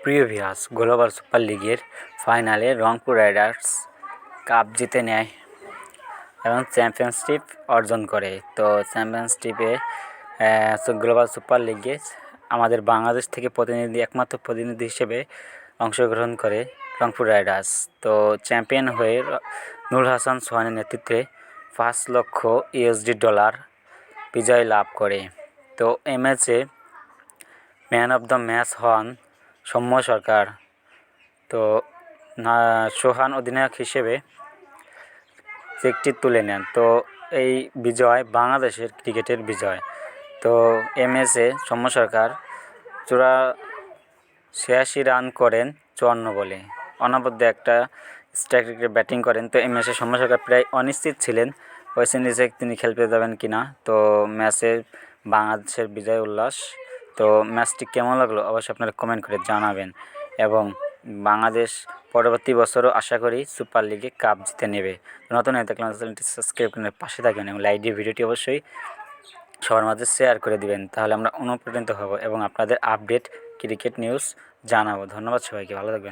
প্রিয় viewers global super লিগের ফাইনালে রংপুর রাইডার্স কাপ জিতে নেয় এবং চ্যাম্পিয়নশিপ অর্জন করে। তো চ্যাম্পিয়নশিপে গ্লোবাল সুপার লিগে আমাদের বাংলাদেশ থেকে প্রতিনিধি, একমাত্র প্রতিনিধি হিসেবে অংশগ্রহণ করে রংপুর রাইডার্স তো চ্যাম্পিয়ন হয়ে নুর হাসান সোহানের নেতৃত্বে পাঁচ লক্ষ ইউএসডি ডলার বিজয় লাভ করে। তো এই ম্যাচে ম্যান অফ দ্য ম্যাচ হন সৌম্য সরকার। তো না, সোহান অধিনায়ক হিসেবে চেকটি তুলে নেন। তো এই বিজয় বাংলাদেশের ক্রিকেটের বিজয়। তো এম এসে সৌম্য সরকার চূড়া ছিয়াশি রান করেন চুয়ান্ন বলে। অনবদ্য একটা স্ট্রাইক রেটে ব্যাটিং করেন। তো এই ম্যাচে সৌম্য সরকার প্রায় অনিশ্চিত ছিলেন ওয়েস্ট ইন্ডিজে তিনি খেলতে যাবেন কি না তো ম্যাচে বাংলাদেশের বিজয় উল্লাস তো ম্যাচটি কেমন লাগল অবশ্যই আপনারা কমেন্ট করে জানাবেন। এবং বাংলাদেশ পরবর্তী বছরও আশা করি সুপার লিগে কাপ জিতে নেবে। নতুন হয়ে থাকলে চ্যানেলটি সাবস্ক্রাইব করে পাশে থাকবেন এবং লাইক দিয়ে ভিডিওটি অবশ্যই সবার মাঝে শেয়ার করে দিবেন। তাহলে আমরা অনুপ্রাণিত হব এবং আপনাদের আপডেট ক্রিকেট নিউজ জানাব। ধন্যবাদ সবাইকে, ভালো থাকবেন।